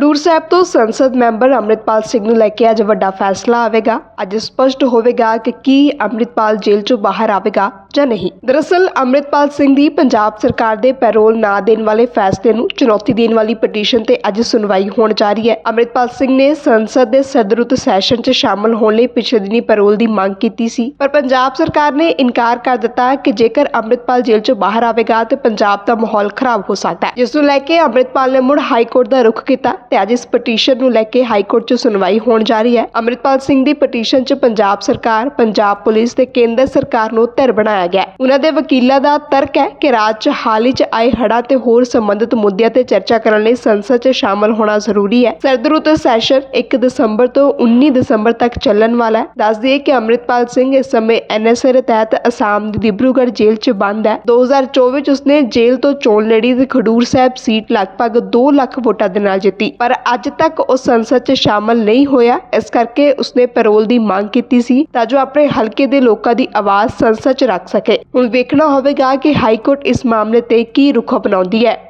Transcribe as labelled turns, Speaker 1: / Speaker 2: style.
Speaker 1: ਖਡੂਰ ਸਾਹਿਬ ਤੋਂ ਸੰਸਦ ਮੈਂਬਰ ਅੰਮ੍ਰਿਤਪਾਲ ਸਿੰਘ ਨੂੰ ਲੈ ਕੇ ਅੱਜ ਵੱਡਾ ਫੈਸਲਾ ਆਵੇਗਾ। ਅੱਜ ਸਪਸ਼ਟ ਹੋਵੇਗਾ ਕਿ ਕੀ ਅੰਮ੍ਰਿਤਪਾਲ ਜੇਲ੍ਹ ਚੋਂ ਬਾਹਰ ਆਵੇਗਾ। ਜਾਂ ਨਹੀਂ। ਦਰਅਸਲ, ਅੰਮ੍ਰਿਤਪਾਲ ਸਿੰਘ ਦੀ ਪੰਜਾਬ ਸਰਕਾਰ ਦੇ ਪੈਰੋਲ ਨਾ ਦੇਣ ਵਾਲੇ ਫੈਸਲੇ ਨੂੰ ਚੁਣੌਤੀ ਦੇਣ ਵਾਲੀ ਪਟੀਸ਼ਨ ਤੇ ਅੱਜ ਸੁਣਵਾਈ ਹੋਣ ਜਾ ਰਹੀ ਹੈ। ਅੰਮ੍ਰਿਤਪਾਲ ਸਿੰਘ ਨੇ ਸੰਸਦ ਦੇ ਸਦਰੁੱਤ ਸੈਸ਼ਨ 'ਚ ਸ਼ਾਮਲ ਹੋਣ ਲਈ ਪਿਛਲੇ ਦਿਨੀ ਪੈਰੋਲ ਦੀ ਮੰਗ ਕੀਤੀ ਸੀ। ਪਰ ਪੰਜਾਬ ਸਰਕਾਰ ਨੇ ਇਨਕਾਰ ਕਰ ਦਿੱਤਾ ਕਿ ਜੇਕਰ ਅੰਮ੍ਰਿਤਪਾਲ ਜੇਲ੍ਹ 'ਚੋਂ ਬਾਹਰ ਆਵੇਗਾ ਤੇ ਪੰਜਾਬ ਦਾ ਮਾਹੌਲ ਖਰਾਬ ਹੋ ਸਕਦਾ ਹੈ। ਜਿਸ ਨੂੰ ਲੈ ਕੇ ਅੰਮ੍ਰਿਤਪਾਲ ਨੇ ਮੁੜ ਹਾਈ ਕੋਰਟ ਦਾ ਰੁਖ ਕੀਤਾ ਤੇ ਅੱਜ ਇਸ ਪਟੀਸ਼ਨ ਨੂੰ ਲੈ ਕੇ ਹਾਈ ਕੋਰਟ 'ਚ ਸੁਣਵਾਈ ਹੋਣ ਜਾ ਰਹੀ ਹੈ। ਅੰਮ੍ਰਿਤਪਾਲ ਸਿੰਘ ਦੀ ਪਟੀਸ਼ਨ 'ਚ ਪੰਜਾਬ ਸਰਕਾਰ, ਪੰਜਾਬ ਪੁਲਿਸ ਤੇ ਕੇਂਦਰ ਸਰਕਾਰ ਨੂੰ ਧਿਰ ਬਣਾਇਆ ਗਿਆ। ਉਹਨਾਂ ਦੇ ਵਕੀਲਾਂ ਦਾ ਤਰਕ ਹੈ ਕਿ ਰਾਜ 'ਚ ਹਾਲ ਹੀ 'ਚ ਆਏ ਹੜ੍ਹਾਂ ਤੇ ਹੋਰ ਸੰਬੰਧਿਤ ਮੁੱਦਿਆਂ ਤੇ ਚਰਚਾ ਕਰਨ ਲਈ ਸੰਸਦ 'ਚ ਸ਼ਾਮਲ ਹੋਣਾ ਜ਼ਰੂਰੀ ਹੈ। ਸਰਦਰੁੱਤ ਸੈਸ਼ਨ 1 ਦਸੰਬਰ ਤੋਂ 19 ਦਸੰਬਰ ਤੱਕ ਚੱਲਣ ਵਾਲਾ ਹੈ। ਦੱਸ ਦਈਏ ਕਿ ਅੰਮ੍ਰਿਤਪਾਲ ਸਿੰਘ ਇਸ ਸਮੇਂ ਐਨਐਸਏ ਦੇ ਤਹਿਤ ਅਸਾਮ ਦੀ ਦਿਬਰੂਗੜ੍ਹ ਜੇਲ੍ਹ 'ਚ ਬੰਦ ਹੈ। 2024 'ਚ ਉਸਨੇ ਜੇਲ੍ਹ ਤੋਂ ਚੋਣ ਲੜੀ ਤੇ ਖਡੂਰ ਸਾਹਿਬ ਸੀਟ ਲਗਭਗ 2 ਲੱਖ ਵੋਟਾਂ ਦੇ ਨਾਲ ਜਿੱਤੀ। ਪਰ ਅੱਜ ਤੱਕ ਉਹ ਸੰਸਦ 'ਚ ਸ਼ਾਮਲ ਨਹੀਂ ਹੋਇਆ। ਇਸ ਕਰਕੇ ਉਸਨੇ ਪੈਰੋਲ ਦੀ ਮੰਗ ਕੀਤੀ ਸੀ ਤਾਂ ਜੋ ਆਪਣੇ ਹਲਕੇ ਦੇ ਲੋਕਾਂ ਦੀ ਆਵਾਜ਼ ਸੰਸਦ 'ਚ ਰੱਖ ਸਕੇ। ਹੁਣ ਵੇਖਣਾ ਹੋਵੇਗਾ ਕਿ ਹਾਈ ਕੋਰਟ ਇਸ ਮਾਮਲੇ ਤੇ ਕੀ ਰੁਖ ਅਪਣਾਉਂਦੀ ਹੈ।